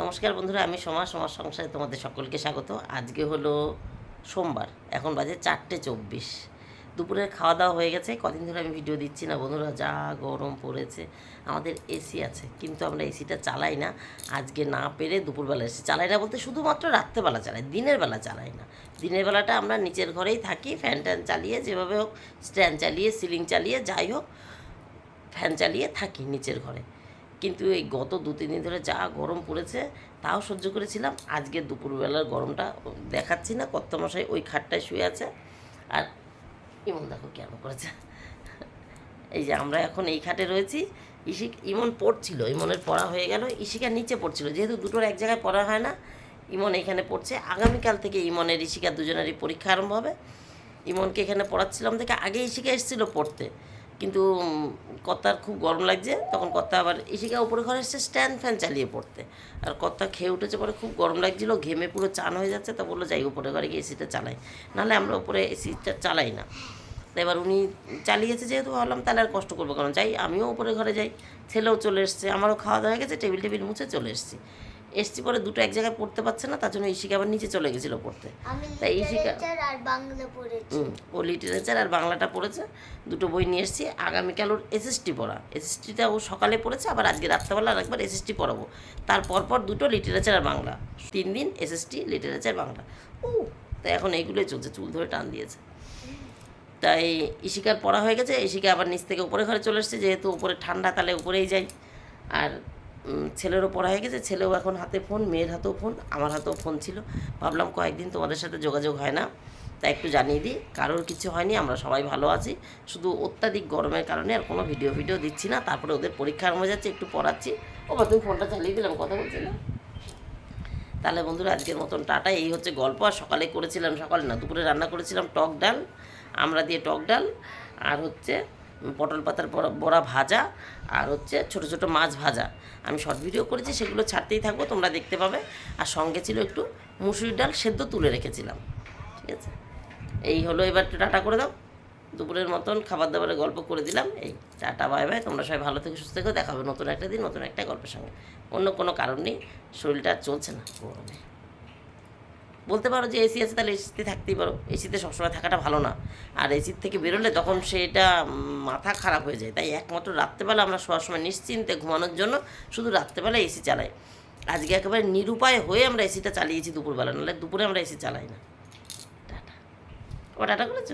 নমস্কার বন্ধুরা, আমি সমাজ সমাজ সংসারে তোমাদের সকলকে স্বাগত। আজকে হলো সোমবার, এখন বাজে চারটে চব্বিশ। দুপুরের খাওয়া দাওয়া হয়ে গেছে, কদিন ধরে আমি ভিডিও দিচ্ছি না বন্ধুরা, যা গরম পড়েছে, আমাদের এসি আছে, কিন্তু আমরা এসিটা চালাই না। আজকে না পেরে দুপুরবেলা এসি চালাই না বলতে শুধুমাত্র রাত্রেবেলা চালাই, দিনের বেলা চালাই না। দিনের বেলাটা আমরা নিচের ঘরেই থাকি ফ্যান ট্যান চালিয়ে যেভাবে হোক স্ট্যান্ড চালিয়ে সিলিং চালিয়ে, যাই হোক ফ্যান চালিয়ে থাকি নিচের ঘরে। কিন্তু এই গত দু, তিন দিন ধরে যা গরম পড়েছে, তাও সহ্য করেছিলাম। আজকে দুপুরবেলার গরমটা দেখাচ্ছি না, কর্তমশাই ওই খাটটায় শুয়ে আছে। আর ইমন দেখো কেন করেছে। এই যে আমরা এখন এই খাটে রয়েছি। ইশিক ইমন পড়ছিল, ইমনের পড়া হয়ে গেল। ইশিকা নিচে পড়ছিল, যেহেতু দুটোর এক জায়গায় পড়া হয় না, ইমন এখানে পড়ছে। আগামীকাল থেকে ইমনের ইশিকা দুজনেরই পরীক্ষা আরম্ভ হবে। ইমনকে এখানে পড়াচ্ছিলাম থেকে আগে ইশিকা এসেছিল পড়তে। কিন্তু কর্তার খুব গরম লাগছে, তখন কর্তা আবার ইশিকা উপরে ঘরে এসছে স্ট্যান্ড ফ্যান চালিয়ে পড়তে। আর কর্তা খেয়ে উঠেছে পরে খুব গরম লাগছিল, ঘেমে পুরো চান হয়ে যাচ্ছে, তা বলল, যাই উপরে ঘরে গিয়ে এসিটা চালাই। নাহলে আমরা উপরে এসিটা চালাই না। এবার উনি চালিয়েছে যেহেতু, ভাবলাম তাহলে আর কষ্ট করব কারণ যাই, আমিও উপরে ঘরে যাই, ছেলেও চলে এসছে, আমারও খাওয়া দাওয়া হয়ে গেছে, টেবিল টেবিল মুছে চলে এসেছি। এসছি পরে দুটো এক জায়গায় পড়তে পারছে না তার জন্য ইশিকা আবার নিচে চলে গেছিল পড়তে। তাই হুম, ও লিটারেচার আর বাংলাটা পড়েছে দুটো বই নিয়ে এসেছি আগামীকাল ওর এসএসটি পড়া। এসএসটিটা ও সকালে পড়েছে আবার আজকে রাত্রেবেলা আর একবার এসএসটি পড়াবো। তারপর পর দুটো লিটারেচার আর বাংলা। তিন দিন এসএসটি লিটারেচার বাংলা। ও তো এখন এইগুলোই চলছে চুল ধরে টান দিয়েছে। তাই ইশিকার পড়া হয়ে গেছে ইশিকা আবার নিচ থেকে উপরে ঘরে চলে এসেছে যেহেতু উপরে ঠান্ডা তাহলে উপরেই যাই। আর ছেলেরও পড়া হয়ে গেছে। ছেলেও এখন হাতে ফোন মেয়ের হাতেও ফোন আমার হাতেও ফোন ছিল। ভাবলাম কয়েকদিন তোমাদের সাথে যোগাযোগ হয় না। তাই একটু জানিয়ে দিই, কারোর কিছু হয়নি, আমরা সবাই ভালো আছি। শুধু অত্যাধিক গরমের কারণে আর কোনো ভিডিও ভিডিও দিচ্ছি না। তারপরে ওদের পরীক্ষা আরম্ভ যাচ্ছে, একটু পড়াচ্ছি। ও বা তুমি ফোনটা চালিয়ে দিলাম কথা বলছি না। তাহলে বন্ধুরা, আজকের মতন টাটা। এই হচ্ছে গল্প। আর সকালে করেছিলাম সকালে না, দুপুরে রান্না করেছিলাম টক ডাল। আমরা দিয়ে টক ডাল। আর হচ্ছে পটল পাতার বড়া- ভাজা আর হচ্ছে ছোট ছোট মাছ ভাজা। আমি শর্ট ভিডিও করেছি, সেগুলো ছাড়তেই থাকব, তোমরা দেখতে পাবে। আর সঙ্গে ছিল একটু মুসুরির ডাল সেদ্ধ তুলে রেখেছিলাম, ঠিক আছে? এই হলো, এবার একটু টাটা করে দাও। দুপুরের মতন খাবার দাবারের গল্প করে দিলাম। এই টাটা বাই বাই তোমরা সবাই ভালো থেকে, সুস্থ থেকো দেখাবে নতুন একটা দিন, নতুন একটা গল্পের সঙ্গে। অন্য কোনো কারণ নেই, শরীরটা চলছে না গরমে। বলতে পারো যে এসি আছে তাহলে এসিতে থাকতেই পারো। এসিতে সবসময় থাকাটা ভালো না। আর এসির থেকে বেরোলে তখন সেটা মাথা খারাপ হয়ে যায়। তাই একমাত্র রাত্রেবেলা আমরা সবার সময় নিশ্চিন্তে ঘুমানোর জন্য শুধু রাত্রেবেলা এসি চালাই। আজকে একেবারে নিরুপায় হয়ে আমরা এসিটা চালিয়েছি দুপুরবেলা। নাহলে দুপুরে আমরা এসি চালাই না। টাটা। ও টাটা করেছ?